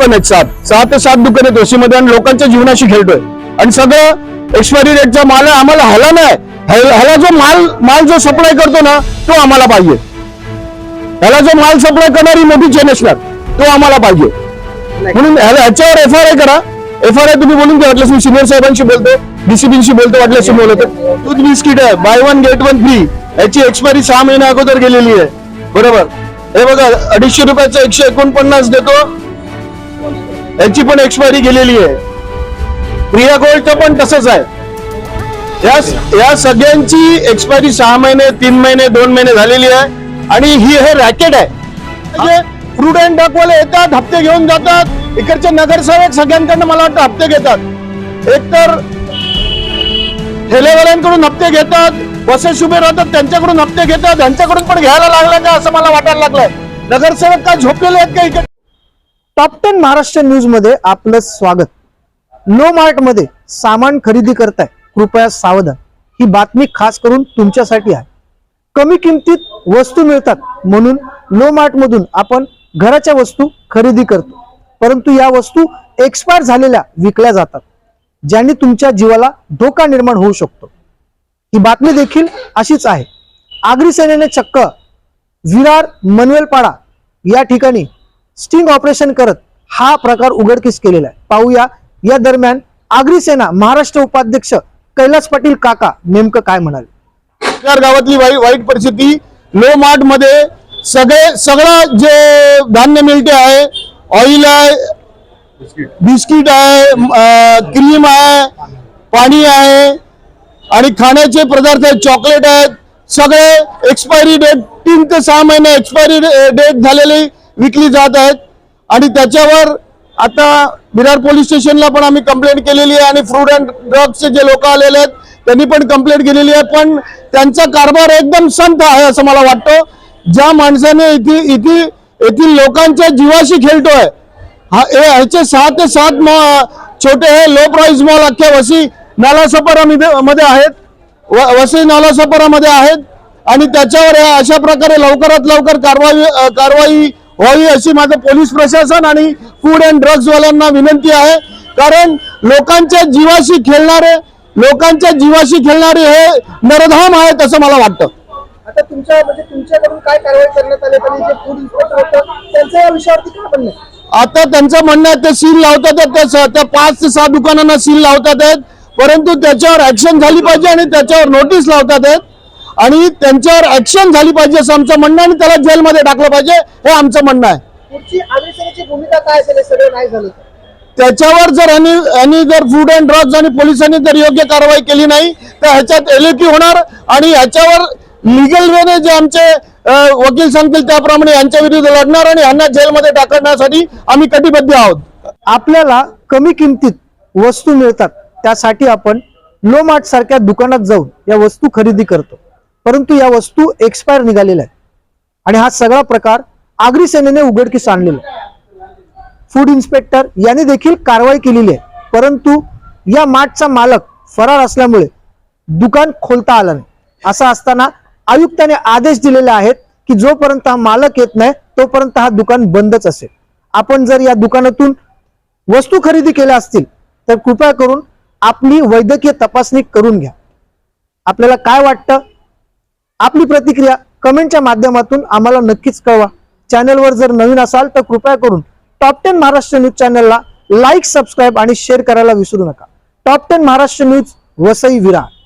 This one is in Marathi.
दुकान आहेत सात. सहा ते सात दुकान आहेत वशीमध्ये आणि लोकांच्या जीवनाशी खेळतोय. आणि सगळं एक्सपायरी डेटचा माल आहे. आम्हाला ह्याला नाही. ह्या- ह्याला जो माल माल जो सप्लाय करतो ना तो आम्हाला पाहिजे. ह्याला जो माल सप्लाय करणारी मोठी चेन असणार तो आम्हाला पाहिजे. म्हणून ह्याला- ह्याच्यावर एफ आर आय करा. एफ आर आय तुम्ही बोलून घ्या. वाटल्यास मी सिनियर साहेबांशी बोलतो डीसीपीशी बोलतो वाटल्यास मी बोलतो. दूध बिस्किट आहे. Buy one get one free याची एक्सपायरी सहा महिन्या अगोदर गेलेली आहे. बरोबर? हे बघा अडीचशे रुपयाचं एकशे एकोणपन्नास देतो. यांची पण एक्सपायरी गेलेली आहे. प्रिया गोल्डचं पण तसंच आहे. या या सगळ्यांची एक्सपायरी सहा महिने तीन महिने दोन महिने झालेली आहे. आणि ही हे रॅकेट आहे. म्हणजे फ्रूट अँड डकवाले येतात हप्ते घेऊन जातात. इकडचे नगरसेवक सगळ्यांकडनं मला वाटतं हप्ते घेतात. एकतर ठेलेवाल्यांकडून हप्ते घेतात बसेस उभे राहतात त्यांच्याकडून हप्ते घेतात त्यांच्याकडून पण घ्यायला लागलं का असं मला वाटायला लागलंय. नगरसेवक काय झोपलेले आहेत का इकडे? टॉप टेन महाराष्ट्र न्यूजमध्ये आपलं स्वागत. लो मार्टमध्ये सामान खरेदी करताय. कृपया सावधान. ही बातमी खास करून तुमच्यासाठी आहे. कमी किमतीत वस्तू मिळतात म्हणून लो मार्ट मधून आपण घराच्या वस्तू खरेदी करतो. परंतु या वस्तू एक्सपायर झालेल्या विकल्या जातात ज्यांनी तुमच्या जीवाला धोका निर्माण होऊ शकतो. ही बातमी देखील अशीच आहे. आगरी सेनेने चक्क विरार मनवेलपाडा या ठिकाणी स्टिंग ऑपरेशन करत हा प्रकार उघडकीस केलेला आहे. पाहूया. या दरम्यान आगरी सेना महाराष्ट्र उपाध्यक्ष कैलास पाटील काका नेमकं काय म्हणाले? गावातली वाई- वाईट परिस्थिती लो मार्टमध्ये सगळे सगळं जे धान्य मिळते आहे ऑइल आहे बिस्किट आहे क्रीम आहे पाणी आहे आणि खाण्याचे पदार्थ आहेत चॉकलेट आहेत सगळे एक्सपायरी डेट तीन ते सहा महिने एक्सपायरी डेट झालेली विकली जात आहेत. आणि त्याच्यावर आता विरार पोलीस स्टेशनला पण आम्ही कंप्लेंट केलेली आहे आणि फ्रूड अँड ड्रग्सचे जे लोक आलेले आहेत त्यांनी पण कंप्लेंट केलेली आहे. पण त्यांचा कारभार एकदम संत आहे असं मला वाटतं. ज्या माणसाने इथे इथे येथील लोकांच्या जीवाशी खेळतोय हा ह्याचे सहा ते सात छोटे हे लो प्राईज मॉल अख्ख्या वसी नालासोपारा मध्ये आहेत. व- वसई नालासपारामध्ये आहेत. आणि त्याच्यावर अशा प्रकारे लवकरात लवकर कारवाई कारवाई व्हावी अशी माझं पोलीस प्रशासन आणि फूड अँड ड्रग्स वाल्यांना विनंती आहे. कारण लोकांच्या जीवाशी खेळणारे लोकांच्या जीवाशी खेळणारे हे नरधाम आहेत असं मला वाटतं. आता तुमच्या म्हणजे तुमच्याकडून काय कारवाई करण्यात आली? आणि जे फूड इन्स्पेक्टर होतं त्यांचं या विषयावरती काय म्हणणं आहे? आता त्यांचं म्हणणं आहे ते सील लावतात आहेत, त्या स- त्या पाच ते सहा दुकानांना सील लावतात आहेत. परंतु त्याच्यावर ऍक्शन झाली पाहिजे आणि त्याच्यावर नोटीस लावतात आहेत. आणि त्यांच्यावर ऍक्शन झाली पाहिजे असं आमचं म्हणणं आहे आणि त्याला जेलमध्ये टाकलं पाहिजे हे आमचं म्हणणं आहे. पुढची आगरी सेनेची भूमिका काय असेल हे सगळं नाही झालं. तर? त्याच्यावर जर यांनी यांनी जर फूड अँड ड्रग्ज आणि पोलिसांनी जर योग्य कारवाई केली नाही तर ह्याच्यात एलएपी होणार आणि ह्याच्यावर लिगल वेने जे आमचे वकील सांगतील त्याप्रमाणे यांच्या विरुद्ध लढणार आणि यांना जेलमध्ये टाकण्यासाठी आम्ही कटिबद्ध आहोत. आपल्याला कमी किमतीत वस्तू मिळतात त्यासाठी आपण लो मार्ट सारख्या दुकानात जाऊन या वस्तू खरेदी करतो. परंतु या वस्तू एक्सपायर निघालेल्या आहेत. आणि हा सगळा प्रकार आगरी सेनेने उघडकीस आणलेला फूड इन्स्पेक्टर यांनी देखील कारवाई केलेली आहे. परंतु या मार्टचा मालक फरार असल्यामुळे दुकान खोलता आलं नाही. असं असताना आयुक्ताने आदेश दिलेले आहेत की जोपर्यंत हा मालक येत नाही तोपर्यंत हा दुकान बंदच असेल. आपण जर या दुकानातून वस्तू खरेदी केल्या असतील तर कृपया करून आपली वैद्यकीय तपासणी करून घ्या. आपल्याला काय वाटतं? आपली प्रतिक्रिया कमेंटच्या माध्यमातून आम्हाला नक्कीच कळवा. चॅनलवर जर नवीन असाल तर कृपया करून टॉप टेन महाराष्ट्र न्यूज चॅनलला लाईक सबस्क्राईब आणि शेअर करायला विसरू नका. Top ten Maharashtra news Vasai Virar